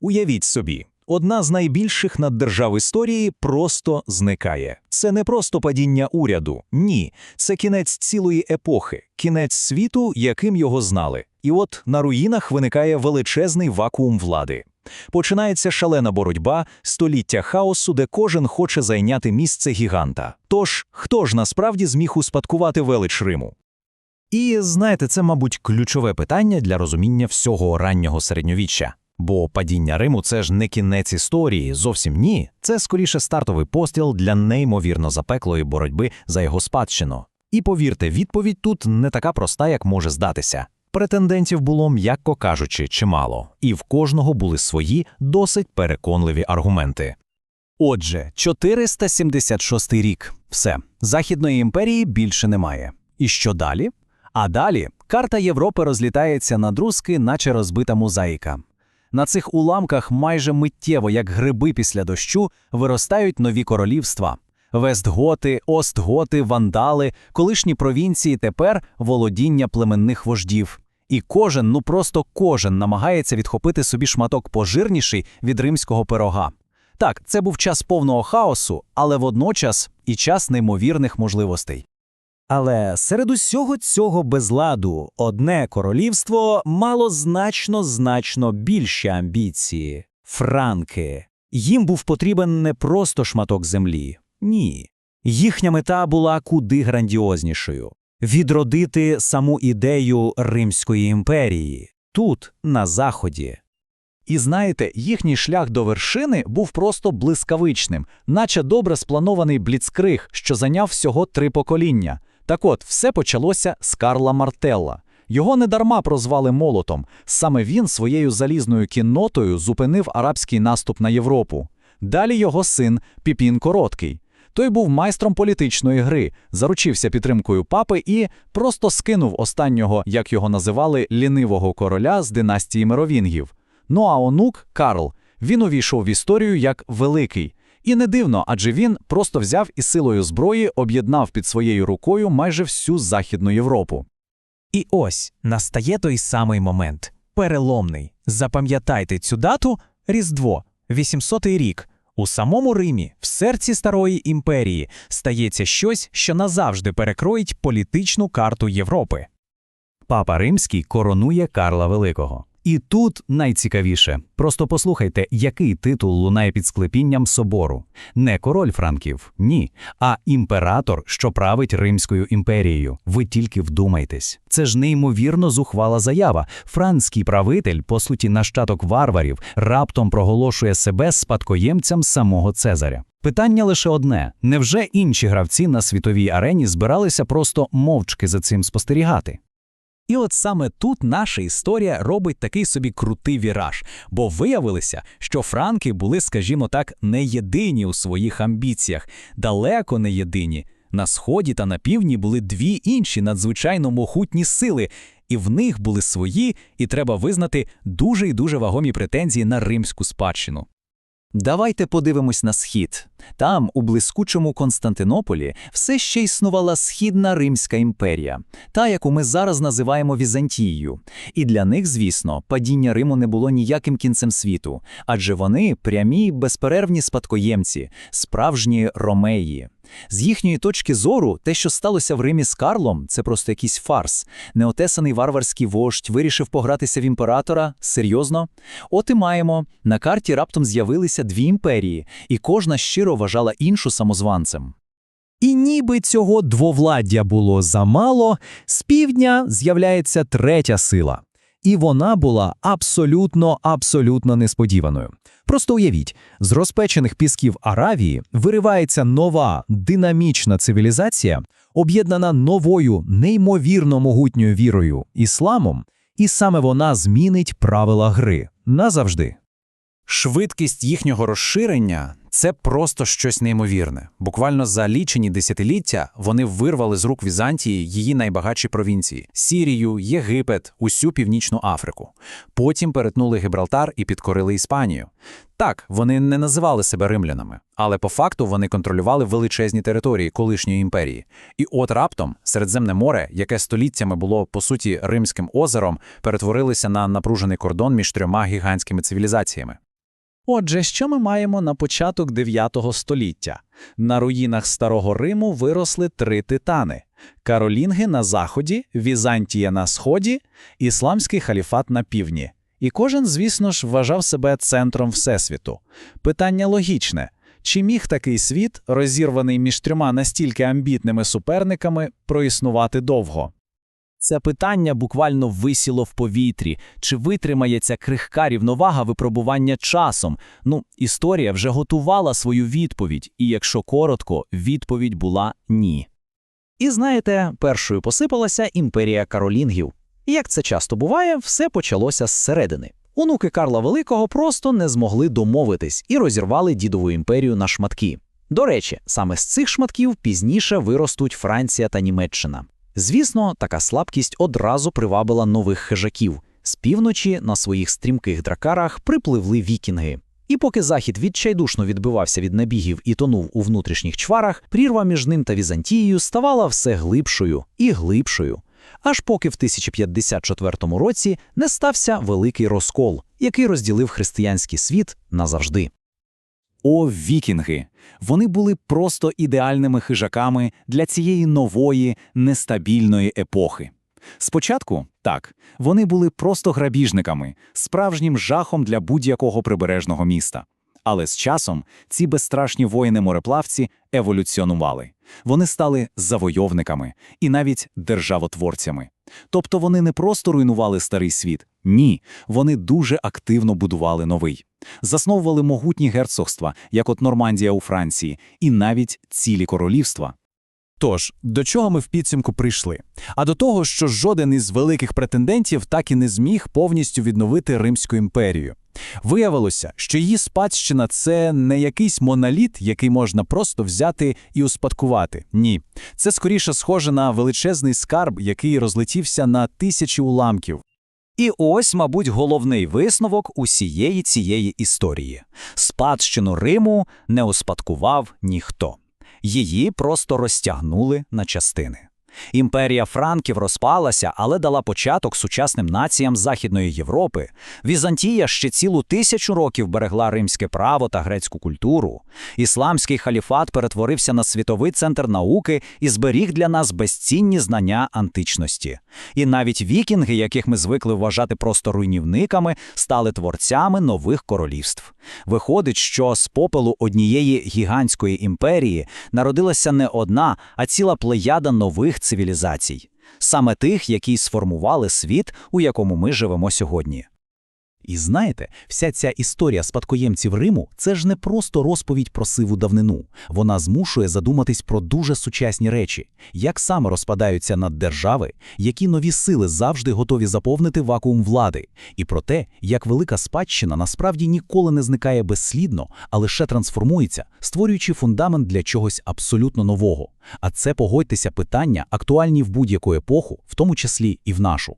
Уявіть собі, одна з найбільших наддержав історії просто зникає. Це не просто падіння уряду, ні, це кінець цілої епохи, кінець світу, яким його знали. І от на руїнах виникає величезний вакуум влади. Починається шалена боротьба, століття хаосу, де кожен хоче зайняти місце гіганта. Тож, хто ж насправді зміг успадкувати велич Риму? І знаєте, це, мабуть, ключове питання для розуміння всього раннього середньовіччя. Бо падіння Риму це ж не кінець історії, зовсім ні. Це скоріше стартовий постріл для неймовірно запеклої боротьби за його спадщину. І повірте, відповідь тут не така проста, як може здатися. Претендентів було, м'яко кажучи, чимало, і в кожного були свої досить переконливі аргументи. Отже, 476 рік. Все. Західної імперії більше немає. І що далі? А далі карта Європи розлітається на друзки, наче розбита мозаїка. На цих уламках майже миттєво, як гриби після дощу, виростають нові королівства. Вестготи, Остготи, вандали, колишні провінції тепер володіння племенних вождів. І кожен, ну просто кожен намагається відхопити собі шматок пожирніший від римського пирога. Так, це був час повного хаосу, але водночас і час неймовірних можливостей. Але серед усього цього безладу одне королівство мало значно значно більші амбіції франки. Їм був потрібен не просто шматок землі. Ні. Їхня мета була куди грандіознішою відродити саму ідею Римської імперії тут, на заході. І знаєте, їхній шлях до вершини був просто блискавичним, наче добре спланований бліцкриг, що зайняв всього три покоління. Так от, все почалося з Карла Мартелла. Його недарма прозвали молотом. Саме він своєю залізною кіннотою зупинив арабський наступ на Європу. Далі його син Піпін Короткий. Той був майстром політичної гри, заручився підтримкою папи і просто скинув останнього, як його називали, лінивого короля з династії Меровінгів. Ну а онук Карл він увійшов в історію як великий. І не дивно, адже він просто взяв і силою зброї об'єднав під своєю рукою майже всю Західну Європу. І ось настає той самий момент переломний. Запам'ятайте цю дату Різдво, 800-й рік. У самому Римі, в серці старої імперії, стається щось, що назавжди перекроїть політичну карту Європи. Папа Римський коронує Карла Великого. І тут найцікавіше. Просто послухайте, який титул лунає під склепінням собору. Не король Франків, ні, а імператор, що править Римською імперією. Ви тільки вдумайтесь. Це ж неймовірно зухвала заява. Франський правитель, по суті, нащадок варварів, раптом проголошує себе спадкоємцям самого Цезаря. Питання лише одне: невже інші гравці на світовій арені збиралися просто мовчки за цим спостерігати? І от саме тут наша історія робить такий собі крутий віраж, бо виявилося, що франки були, скажімо так, не єдині у своїх амбіціях, далеко не єдині. На сході та на півдні були дві інші надзвичайно могутні сили, і в них були свої, і треба визнати дуже і дуже вагомі претензії на римську спадщину. Давайте подивимось на схід. Там, у блискучому Константинополі, все ще існувала східна Римська імперія, та, яку ми зараз називаємо Візантією. І для них, звісно, падіння Риму не було ніяким кінцем світу, адже вони прямі безперервні спадкоємці, справжні ромеї. З їхньої точки зору, те, що сталося в Римі з Карлом, це просто якийсь фарс. Неотесаний варварський вождь вирішив погратися в імператора серйозно. От і маємо на карті раптом з'явилися дві імперії, і кожна щиро вважала іншу самозванцем. І ніби цього двовладдя було замало, з півдня з'являється третя сила. І вона була абсолютно, абсолютно несподіваною. Просто уявіть, з розпечених пісків Аравії виривається нова динамічна цивілізація, об'єднана новою, неймовірно могутньою вірою ісламом, і саме вона змінить правила гри назавжди. Швидкість їхнього розширення це просто щось неймовірне. Буквально за лічені десятиліття вони вирвали з рук Візантії її найбагатші провінції Сірію, Єгипет, усю північну Африку. Потім перетнули Гібралтар і підкорили Іспанію. Так, вони не називали себе римлянами, але по факту вони контролювали величезні території колишньої імперії. І от раптом Середземне море, яке століттями було по суті Римським озером, перетворилося на напружений кордон між трьома гігантськими цивілізаціями. Отже, що ми маємо на початок 9 століття? На руїнах Старого Риму виросли три титани: Каролінги на заході, Візантія на сході, Ісламський халіфат на півдні. І кожен, звісно ж, вважав себе центром Всесвіту. Питання логічне: чи міг такий світ, розірваний між трьома настільки амбітними суперниками, проіснувати довго? Це питання буквально висіло в повітрі, чи витримає ця крихка рівновага випробування часом. Ну, історія вже готувала свою відповідь, і якщо коротко, відповідь була ні. І знаєте, першою посипалася імперія каролінгів. І як це часто буває, все почалося зсередини. Онуки Карла Великого просто не змогли домовитись і розірвали дідову імперію на шматки. До речі, саме з цих шматків пізніше виростуть Франція та Німеччина. Звісно, така слабкість одразу привабила нових хижаків. З півночі на своїх стрімких дракарах припливли вікінги. І поки захід відчайдушно відбивався від набігів і тонув у внутрішніх чварах, прірва між ним та Візантією ставала все глибшою і глибшою. Аж поки в 1054 році не стався великий розкол, який розділив християнський світ назавжди. О, вікінги! Вони були просто ідеальними хижаками для цієї нової, нестабільної епохи. Спочатку, так, вони були просто грабіжниками, справжнім жахом для будь-якого прибережного міста. Але з часом ці безстрашні воїни-мореплавці еволюціонували. Вони стали завойовниками і навіть державотворцями. Тобто вони не просто руйнували старий світ, ні, вони дуже активно будували новий. Засновували могутні герцогства, як от Нормандія у Франції, і навіть цілі королівства. Тож, до чого ми в підсумку прийшли? А до того, що жоден із великих претендентів так і не зміг повністю відновити Римську імперію. Виявилося, що її спадщина це не якийсь моноліт, який можна просто взяти і успадкувати. Ні, це скоріше схоже на величезний скарб, який розлетівся на тисячі уламків. І ось, мабуть, головний висновок усієї цієї історії. Спадщину Риму не успадкував ніхто. Її просто розтягнули на частини. Імперія Франків розпалася, але дала початок сучасним націям Західної Європи. Візантія ще цілу тисячу років берегла римське право та грецьку культуру. Ісламський халіфат перетворився на світовий центр науки і зберіг для нас безцінні знання античності. І навіть вікінги, яких ми звикли вважати просто руйнівниками, стали творцями нових королівств. Виходить, що з попелу однієї гігантської імперії народилася не одна, а ціла плеяда нових цивілізацій, саме тих, які сформували світ, у якому ми живемо сьогодні. І знаєте, вся ця історія спадкоємців Риму – це ж не просто розповідь про сиву давнину. Вона змушує задуматись про дуже сучасні речі, як саме розпадаються наддержави, які нові сили завжди готові заповнити вакуум влади, і про те, як велика спадщина насправді ніколи не зникає безслідно, а лише трансформується, створюючи фундамент для чогось абсолютно нового. А це, погодьтеся, питання актуальні в будь-яку епоху, в тому числі і в нашу.